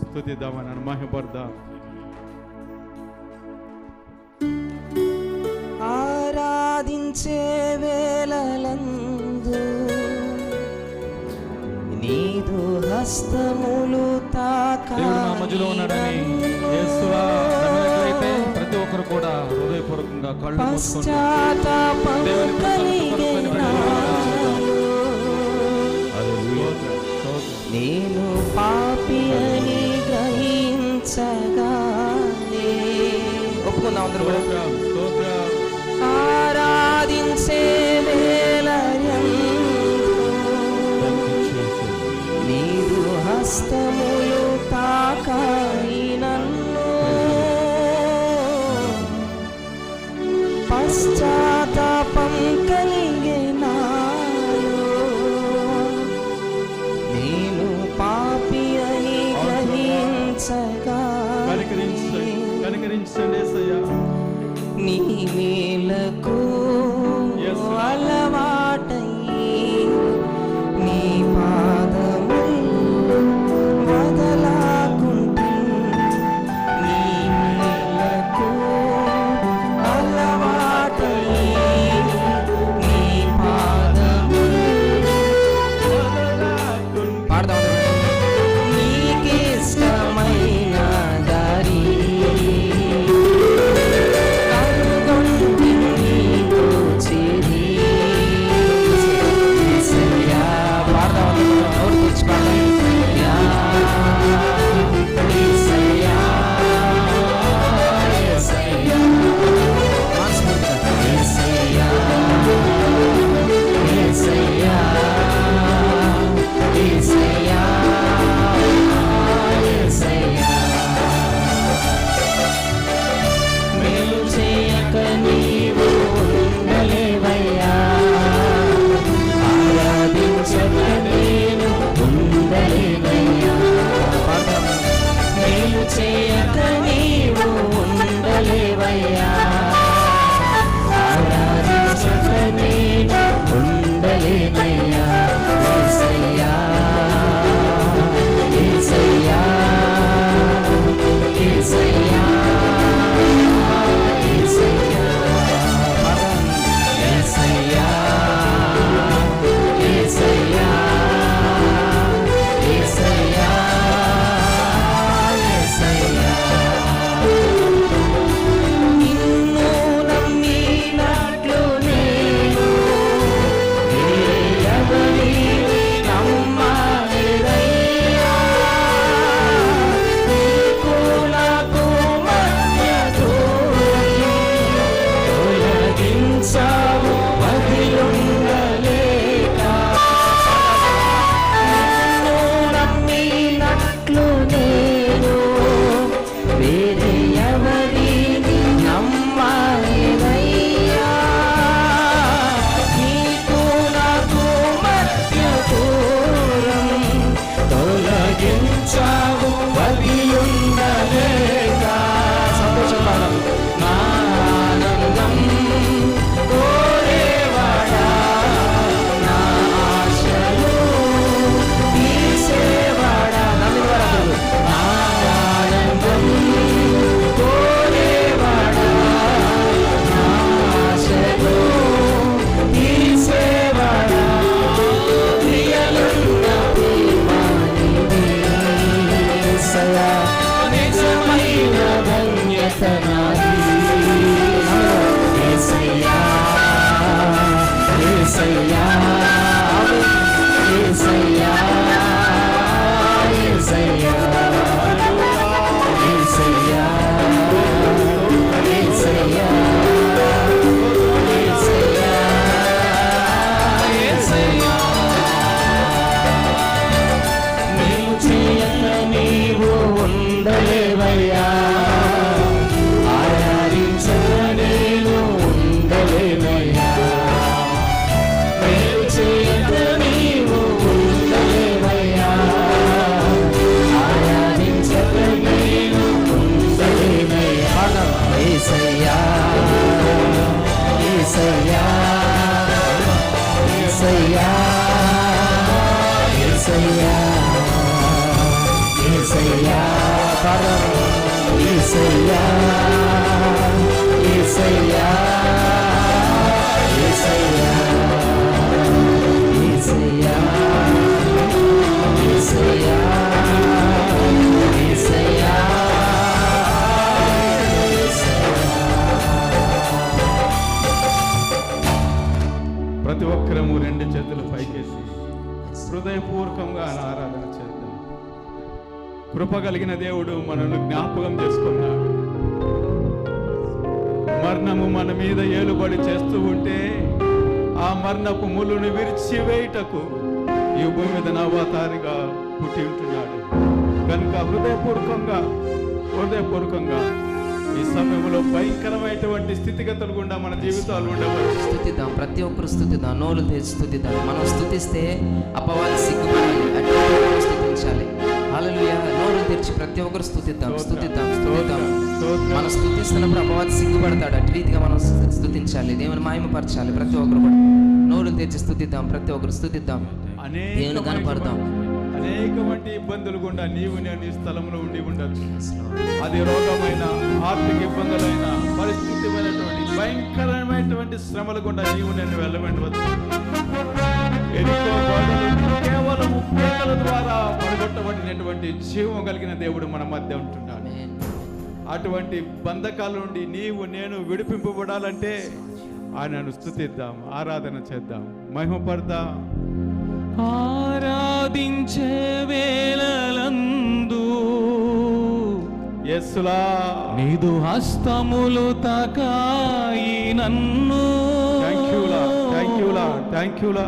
స్థుతిద్దామని మహిపడదాం ఆరాధించే వేళలందు నీదు హస్తములు మధ్యలో ఉన్నాడని ప్రతి ఒక్కరు కూడా హృదయపూర్వకంగా కళ్ళు మూసుకొని దేవుని నేను పాపి అని గ్రహించగానే ఒప్పుకుందాం అందరూ కూడా. కనికరించండి కనికరించండి నీ మేలకు sing. ఏసయ్యా పాడదాం ఏసయ్యా ఏసయ్యా కలిగిన దేవుడు మనల్ని జ్ఞాపకం చేసుకున్నాడు. మరణము మన మీద ఏలుబడి చేస్తూ ఉంటే ఆ మరణపు ముళ్ళును విరిచివేయుటకు ఈ భూమి మీద నవతారిగా పుట్టి ఉంటున్నాడు. కనుక హృదయపూర్వకంగా హృదయపూర్వకంగా ఈ సమయంలో భయంకరమైనటువంటి స్థితిగతులు గుండా మన జీవితాలు ఉండవచ్చు స్థుతిద్దాం ప్రతి ఒక్కరు స్థుతిద్దాం నోలు తెరిచి స్థుతిద్దాం. మనం స్థుతిస్తే అపవాది సిగ్గుపడాలి అటువంటి స్థుతించాలి నోరు తెరిచి ప్రతి ఒక్కరు స్థుతిద్దాం స్థుతిద్దాం స్థుతిద్దాం మనం స్థుతిస్తున్నప్పుడు అపవాది సిగ్గుపడతాడు. అటు రీతిగా మనం స్థు- స్థుతించాలి దేవుని మహిమపరచాలి. ప్రతి ఒక్కరు కూడా నోరు తెరిచి స్థుతిద్దాం ప్రతి ఒక్కరు స్థుతిద్దాం దేవుని కనపడదాం. అనేకమంటి ఇబ్బందులు గుండా నీవు నేను ఈ స్థలంలో ఉండి ఉండొచ్చు. అది రోగమైన ఆర్థిక ఇబ్బందులైన పరిస్థితిమైనటువంటి భయంకరమైనటువంటి శ్రమల గుండా నీవు నేను కేవలం పేదల ద్వారా పడగొట్టబడినటువంటి జీవం కలిగిన దేవుడు మన మధ్య ఉంటున్నాడు. అటువంటి బంధకాల నుండి నీవు నేను విడిపింపబడాలంటే ఆయనను స్థుతిద్దాం ఆరాధన చేద్దాం మహిమపడదాం ఆరాధించే వేళలందు యేసులా. నీదు హస్తములు తాకాయి నన్ను. థ్యాంక్ యూలా థ్యాంక్ యూలా థ్యాంక్ యూలా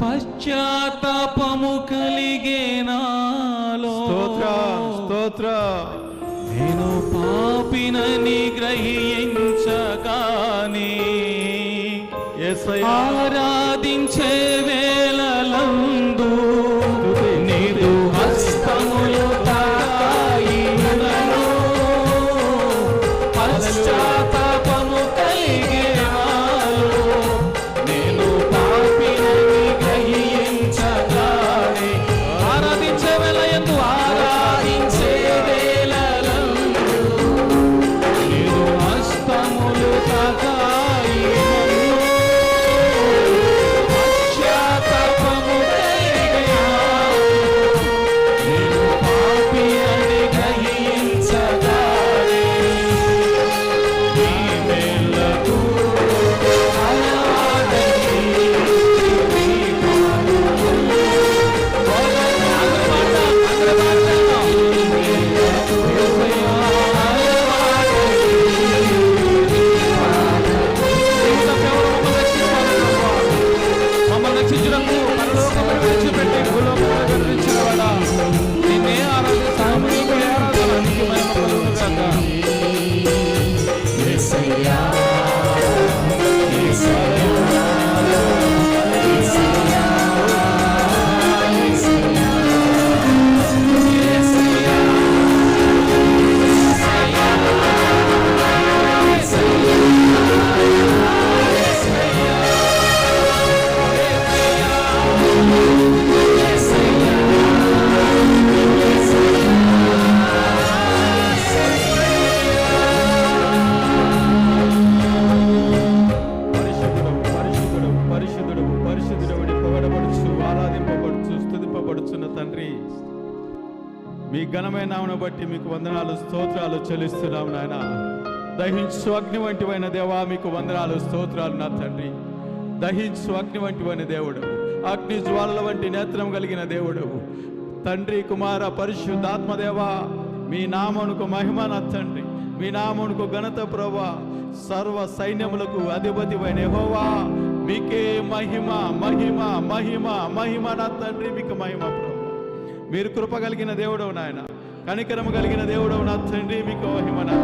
పశ్చాత్తాపము కలిగే నాలో స్తోత్ర స్తోత్ర. నేను పాపినని గ్రహించగానే ఆరాధించే ఘనమైన నామను బట్టి మీకు వందనాలు స్తోత్రాలు చెల్లిస్తున్నాం నాయన. దహించు అగ్ని వంటివైన దేవా మీకు వందనాలు స్తోత్రాలు నా తండ్రి. దహించు అగ్ని వంటివైన దేవుడు. అగ్ని జ్వాలల వంటి నేత్రం కలిగిన దేవుడు. తండ్రి కుమార పరిశుద్ధాత్మదేవా మీ నామనుకు మహిమ నా తండ్రి. మీ నామనుకు ఘనత ప్రభా. సర్వ సైన్యములకు అధిపతివైన హోవా మీకే మహిమ మహిమ మహిమ మహిమ నా తండ్రి మీకు మహిమ ప్రభా. మీరు కృప కలిగిన దేవుడవు నాయన. కనికరము కలిగిన దేవుడవు నా తండ్రి మీకు మహిమ నా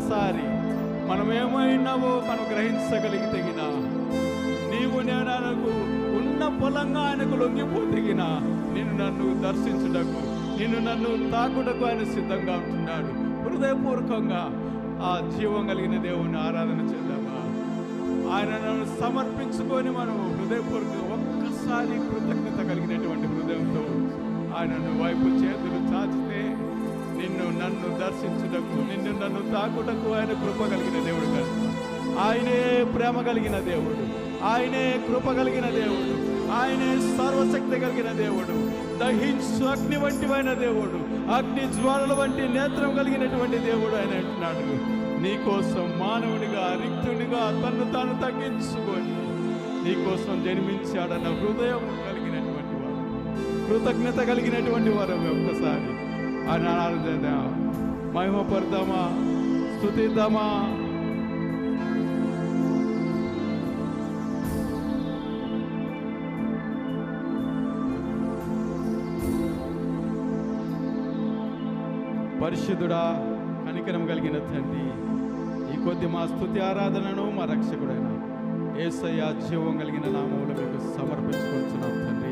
ఒక్కసారి మనం ఏమైనావో మనం గ్రహించగలిగితేగిన నీవు నేను ఆయనకు ఉన్న పొలంగా ఆయనకు లొంగిపోతేగిన. నిన్ను నన్ను దర్శించుటకు నిన్ను నన్ను తాకుటకు ఆయన సిద్ధంగా ఉంటున్నాడు. హృదయపూర్వకంగా ఆ జీవం కలిగిన దేవుని ఆరాధన చేద్దామా? ఆయనను సమర్పించుకొని మనం హృదయపూర్వకంగా ఒక్కసారి కృతజ్ఞత కలిగినటువంటి హృదయంతో ఆయనను వైపు చేతులు చాచితే నిన్ను నన్ను దర్శించుటకు నిన్ను నన్ను తాకుటకు ఆయన కృప కలిగిన దేవుడు కాదు. ఆయనే ప్రేమ కలిగిన దేవుడు. ఆయనే కృప కలిగిన దేవుడు. ఆయనే సర్వశక్తి కలిగిన దేవుడు. దహించు అగ్ని వంటివైన దేవుడు. అగ్ని జ్వాలల వంటి నేత్రం కలిగినటువంటి దేవుడు ఆయన అంటున్నాడు. నీకోసం మానవునిగా రిక్తునిగా తన్ను తాను తగ్గించుకొని నీకోసం జన్మించాడన్న హృదయం కలిగినటువంటి వారు. కృతజ్ఞత కలిగినటువంటి వారు ఒక్కసారి. అని ఆరాధిద్దాం మహిమపడదామా? స్థుతిద్దామా పరిశుద్ధుడా కనికరం కలిగిన తండ్రి ఈ కొద్ది మా స్థుతి ఆరాధనను మా రక్షకుడైన ఏసయ్య జీవం కలిగిన నామములు మీకు సమర్పించుకుంటున్నాం తండ్రి.